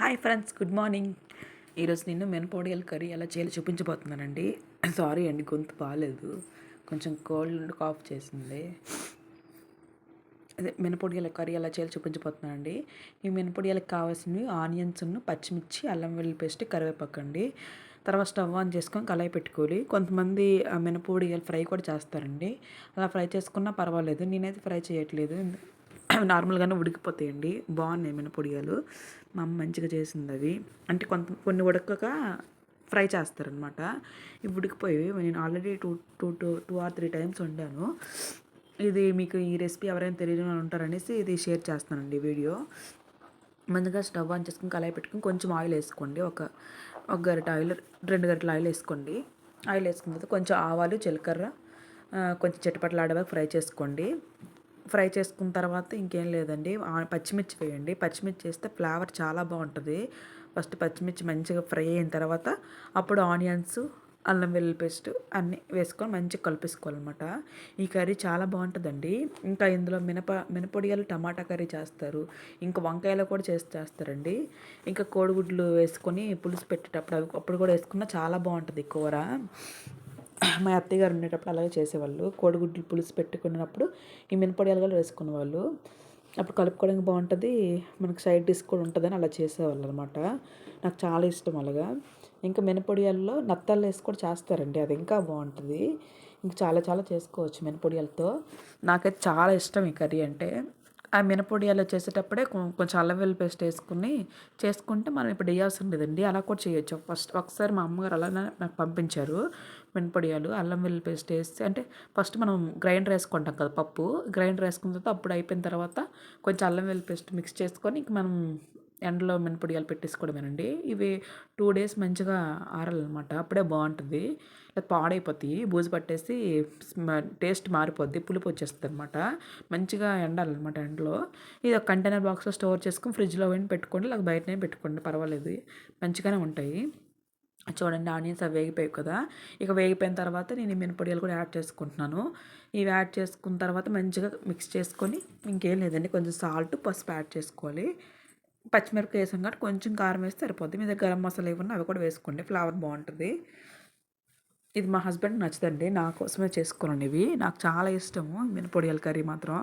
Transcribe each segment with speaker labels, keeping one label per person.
Speaker 1: Hi friends good morning. ఈరోజు నేను మెనపోడియల్ curry ఎలా చేయాలో చూపించబోతున్నానండి. సారీ అండి గొంతు బాగాలేదు కొంచెం కోల్డ్ కాఫ్ చేసింది. అదే మినపొడియాల కర్రీ ఎలా చేయాలో చూపించబోతున్నానండి. ఈ మినపొడియాలకు కావాల్సినవి ఆనియన్స్ పచ్చిమిర్చి అల్లం వెల్లుల్లి పేస్ట్ కరివేపాకు అండి. తర్వాత స్టవ్ ఆన్ చేసుకొని కళాయి పెట్టుకోవాలి. కొంతమంది మినపొడియాలు ఫ్రై కూడా చేస్తారండి. అలా ఫ్రై చేసుకున్నా పర్వాలేదు. నేనైతే ఫ్రై చేయట్లేదు. నార్మల్గానే ఉడికిపోతాయండి. బాగున్నాయి మినపొడియాలు మా అమ్మ మంచిగా చేసింది అవి అంటే కొంత కొన్ని ఉడకక ఫ్రై చేస్తారనమాట ఇవి ఉడికిపోయి నేను already two two two two or three times వండాను. ఇది మీకు ఈ రెసిపీ ఎవరైనా తెలియని ఉంటారనేసి ఇది షేర్ చేస్తానండి వీడియో. ముందుగా స్టవ్ ఆన్ చేసుకుని కళాయి పెట్టుకుని కొంచెం ఆయిల్ వేసుకోండి. ఒక ఒక గరిట ఆయిల్ రెండు గరిటల ఆయిల్ వేసుకోండి. ఆయిల్ వేసుకున్న తర్వాత కొంచెం ఆవాలు జీలకర్ర కొంచెం చిట్టపట్లాడేవారు ఫ్రై చేసుకోండి. ఫ్రై చేసుకున్న తర్వాత ఇంకేం లేదండి. పచ్చిమిర్చి వేయండి. పచ్చిమిర్చి వేస్తే ఫ్లేవర్ చాలా బాగుంటుంది. ఫస్ట్ పచ్చిమిర్చి మంచిగా ఫ్రై అయిన తర్వాత అప్పుడు ఆనియన్స్ అల్లం వెల్లుల్లి పేస్ట్ అన్నీ వేసుకొని మంచిగా కలిపేసుకోవాలన్నమాట. ఈ కర్రీ చాలా బాగుంటుందండి. ఇంకా ఇందులో మినప మినపొడియాలు టమాటా కర్రీ చేస్తారు. ఇంకా వంకాయలు కూడా చేసి చేస్తారండి. ఇంకా కోడిగుడ్లు వేసుకొని పులుసు పెట్టేటప్పుడు అవి అప్పుడు కూడా వేసుకున్న చాలా బాగుంటుంది కూర. మా అత్తయ్య గారు ఉండేటప్పుడు అలాగే చేసేవాళ్ళు. కోడిగుడ్లు పులుసు పెట్టుకున్నప్పుడు ఈ మినపొడియాలు కూడా వేసుకునేవాళ్ళు. అప్పుడు కలుపుకోవడానికి బాగుంటుంది. మనకు సైడ్ డిష్ కూడా ఉంటుందని అలా చేసేవాళ్ళు అనమాట నాకు చాలా ఇష్టం అలాగా. ఇంకా మినపొడియాల్లో నత్తలు వేసి కూడా చేస్తారండి. అది ఇంకా బాగుంటుంది. ఇంకా చాలా చాలా చేసుకోవచ్చు మినపొడియాలతో. నాకైతే చాలా ఇష్టం ఈ కర్రీ అంటే. ఆ మినపొడియాలు చేసేటప్పుడే కొంచెం అల్లం వెల్లుల్లి పేస్ట్ వేసుకుని చేసుకుంటే మనం ఇప్పుడు వేయాల్సి ఉండదండి. అలా కూడా చేయొచ్చు. ఫస్ట్ ఒకసారి మా అమ్మగారు అలానే నాకు పంపించారు మినపొడియాలు అల్లం వెల్లుల్లి పేస్ట్ వేసి అంటే ఫస్ట్ మనం గ్రైండర్ వేసుకుంటాం కదా పప్పు. గ్రైండర్ వేసుకున్న తర్వాత అప్పుడు అయిపోయిన తర్వాత కొంచెం అల్లం వెల్లుల్లి పేస్ట్ మిక్స్ చేసుకొని ఇంక మనం ఎండలో మినపొడియాలు పెట్టేసుకోవడమేనండి. ఇవి టూ డేస్ మంచిగా ఆరాలన్నమాట అప్పుడే బాగుంటుంది. లేదా పాడైపోతాయి. బూజు పట్టేసి టేస్ట్ మారిపోద్ది. పులుపు వచ్చేస్తుంది అనమాట మంచిగా ఎండాలన్నమాట ఎండలో. ఇది ఒక కంటైనర్ బాక్స్లో స్టోర్ చేసుకుని ఫ్రిడ్జ్లో పోయి పెట్టుకోండి. లేకపోతే బయటనే పెట్టుకోండి. పర్వాలేదు. మంచిగానే ఉంటాయి. చూడండి ఆనియన్స్ అవి వేగిపోయాయి కదా. ఇక వేగిపోయిన తర్వాత నేను ఈ మినపొడియాలు కూడా యాడ్ చేసుకుంటున్నాను. ఇవి యాడ్ చేసుకున్న తర్వాత మంచిగా మిక్స్ చేసుకొని ఇంకేం లేదండి. కొంచెం సాల్ట్ పసుపు యాడ్ చేసుకోవాలి. పచ్చిమిరపకాయ వేసాం కాబట్టి కొంచెం కారం వేస్తే సరిపోద్ది. మీ దగ్గర గరం మసాలా ఏమన్నా అవి కూడా వేసుకోండి. ఫ్లేవర్ బాగుంటుంది. ఇది మా హస్బెండ్ నచ్చదండి. నా కోసమే చేసుకోనండి ఇవి. నాకు చాలా ఇష్టము. మినపొడియాల కర్రీ మాత్రం.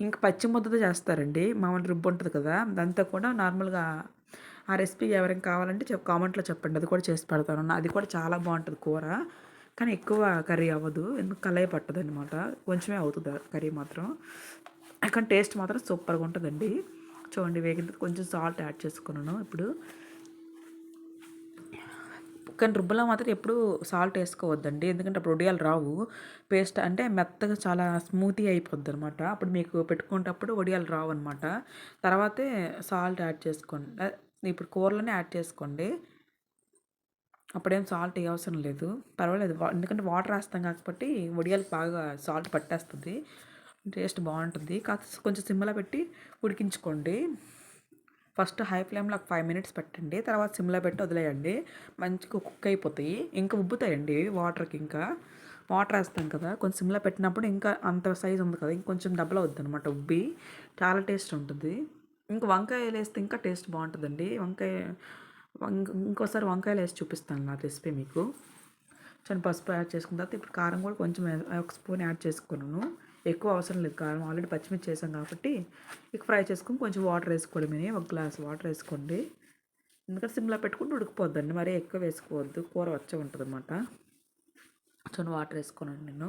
Speaker 1: ఇంకా పచ్చి ముద్దతో చేస్తారండి. మామూలు రుబ్బు ఉంటుంది కదా. దాంతో కూడా నార్మల్గా ఆ రెసిపీ ఎవరైనా కావాలంటే చెప్ కామెంట్లో చెప్పండి. అది కూడా చేసి పెడతాను. అది కూడా చాలా బాగుంటుంది కూర. కానీ ఎక్కువ కర్రీ అవ్వదు. ఎందుకు కలయి పట్టదు అనమాట కొంచెమే అవుతుంది కర్రీ మాత్రం. కానీ టేస్ట్ మాత్రం సూపర్గా ఉంటుందండి. చూడండి వేగిన కొంచెం సాల్ట్ యాడ్ చేసుకున్నాను ఇప్పుడు. కానీ రుబ్బలో మాత్రం ఎప్పుడు సాల్ట్ వేసుకోవద్దండి ఎందుకంటే అప్పుడు వడియాలు రావు. పేస్ట్ అంటే మెత్తగా చాలా స్మూతీ అయిపోద్ది అనమాట అప్పుడు మీకు పెట్టుకునేటప్పుడు వడియాలు రావు అనమాట తర్వాతే సాల్ట్ యాడ్ చేసుకోండి. ఇప్పుడు కూరలోనే యాడ్ చేసుకోండి. అప్పుడేం సాల్ట్ అవసరం లేదు. పర్వాలేదు ఎందుకంటే వాటర్ వేస్తాం కాబట్టి వడియాలకు బాగా సాల్ట్ పట్టేస్తుంది. టేస్ట్ బాగుంటుంది. కాస్త కొంచెం సిమ్లో పెట్టి ఉడికించుకోండి. ఫస్ట్ హై ఫ్లేమ్లో ఒక ఫైవ్ మినిట్స్ పెట్టండి. తర్వాత సిమ్లో పెట్టి వదిలేయండి. మంచిగా కుక్ అయిపోతాయి. ఇంకా ఉబ్బుతాయండి వాటర్కి ఇంకా. వాటర్ వేస్తాం కదా కొంచెం సిమ్లో పెట్టినప్పుడు ఇంకా అంత సైజ్ ఉంది కదా ఇంకొంచెం డబ్బులు అవుద్ది అనమాట ఉబ్బి. చాలా టేస్ట్ ఉంటుంది. ఇంకా వంకాయలు వేస్తే ఇంకా టేస్ట్ బాగుంటుందండి. వంకాయ ఇంకోసారి వంకాయలు వేసి చూపిస్తాను నా రెసిపీ మీకు. చని పసుపు యాడ్ చేసుకున్న తర్వాత ఇప్పుడు కారం కూడా కొంచెం ఒక స్పూన్ యాడ్ చేసుకున్నాను. ఎక్కువ అవసరం లేదు. కారం ఆల్రెడీ పచ్చిమిర్చి చేసాం కాబట్టి ఇక ఫ్రై చేసుకొని కొంచెం వాటర్ వేసుకోవడమే ఒక గ్లాస్ వాటర్ వేసుకోండి. ఎందుకంటే సిమ్లో పెట్టుకుంటే ఉడికిపోద్దండి. మరీ ఎక్కువ వేసుకోవద్దు. కూర వచ్చే ఉంటుంది అనమాట చూడండి వాటర్ వేసుకున్నాను నేను.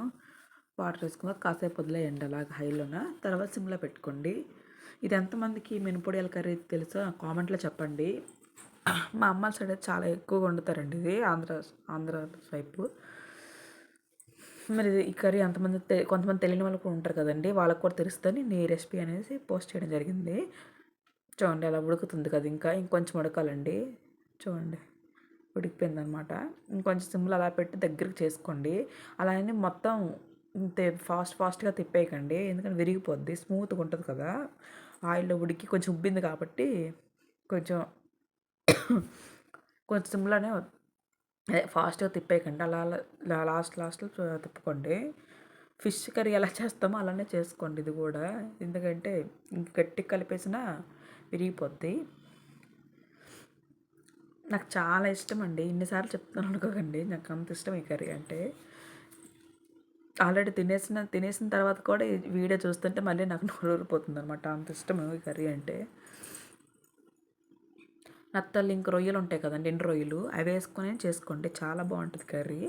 Speaker 1: వాటర్ వేసుకున్నాక కాసేపు వదిలేయండి అలాగ హైలోన. తర్వాత సిమ్లో పెట్టుకోండి. ఇది ఎంతమందికి మినపొడియాల కర్రీ తెలుసో? కామెంట్లో చెప్పండి. మా అమ్మ సైడ్ చాలా ఎక్కువగా వండుతారండి ఇది. ఆంధ్ర ఆంధ్ర వైపు మరి ఈ కర్రీ అంతమంది కొంతమంది తెలియని వాళ్ళు కూడా ఉంటారు కదండి. వాళ్ళకి కూడా తెలుస్తుంది నేను ఈ రెసిపీ అనేసి పోస్ట్ చేయడం జరిగింది. చూడండి అలా ఉడుకుతుంది కదా ఇంకా. ఇంకొంచెం ఉడకాలండి. చూడండి ఉడికిపోయింది అనమాట ఇంకొంచెం సిమ్లు అలా పెట్టి దగ్గరికి చేసుకోండి. అలానే మొత్తం ఫాస్ట్ ఫాస్ట్గా తిప్పేయకండి. ఎందుకంటే విరిగిపోద్ది స్మూత్గా ఉంటుంది కదా. ఆయిల్లో ఉడికి కొంచెం ఉబ్బింది కాబట్టి కొంచెం కొంచెం సిమ్లోనే అదే ఫాస్ట్గా తిప్పేయకండి. అలా లాస్ట్ లాస్ట్లో తిప్పుకోండి. ఫిష్ కర్రీ ఎలా చేస్తామో అలానే చేసుకోండి ఇది కూడా. ఎందుకంటే గట్టి కలిపేసిన విరిగిపోద్ది. నాకు చాలా ఇష్టం అండి. ఇన్నిసార్లు చెప్తున్నాను అనుకోకండి. నాకు అంత ఇష్టం ఈ కర్రీ అంటే. ఆల్రెడీ తినేసిన తినేసిన తర్వాత కూడా ఈ వీడియో చూస్తుంటే మళ్ళీ నాకు నోరు ఊరిపోతుంది అనమాట అంత ఇష్టం ఈ కర్రీ అంటే. నత్తలు ఇంక రొయ్యలు ఉంటాయి కదండి ఎండు రొయ్యలు. అవి వేసుకొని చేసుకోండి చాలా బాగుంటుంది కర్రీ.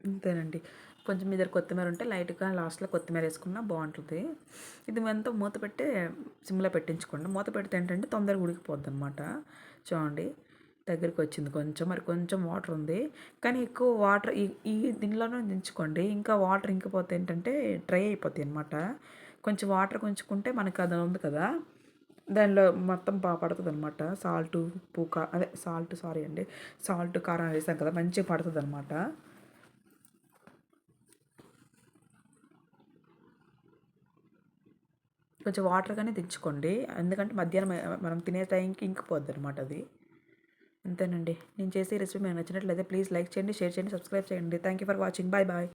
Speaker 1: అంతేనండి కొంచెం మీద కొత్తిమీర ఉంటే లైట్గా లాస్ట్లో కొత్తిమీర వేసుకున్నా బాగుంటుంది. ఇది ఎంతో మూత పెట్టి సిమ్లో పెట్టించుకోండి. మూత పెడితే ఏంటంటే తొందరగా ఉడికిపోద్ది అనమాట చూడండి దగ్గరికి వచ్చింది కొంచెం. మరి కొంచెం వాటర్ ఉంది. కానీ ఎక్కువ వాటర్ ఈ ఈ దీనిలోనే దించుకోండి ఇంకా వాటర్ ఇంకిపోతే ఏంటంటే డ్రై అయిపోతాయి అనమాట కొంచెం వాటర్ కొంచుకుంటే మనకు అది ఉంది కదా. దానిలో మొత్తం బాగా పడుతుంది అనమాట సాల్ట్ ఉప్పు అదే సాల్ట్ సారీ అండి. సాల్ట్ కారం వేసాం కదా మంచిగా పడుతుంది అనమాట కొంచెం వాటర్ కానీ తెచ్చుకోండి ఎందుకంటే మధ్యాహ్నం మనం తినే టైంకి ఇంకిపోద్ది అనమాట అది. అంతేనండి. నేను చేసే రెసిపీ మీకు నచ్చినట్లయితే ప్లీజ్ లైక్ చేయండి షేర్ చేయండి సబ్స్క్రైబ్ చేయండి. Thank you for watching. Bye bye.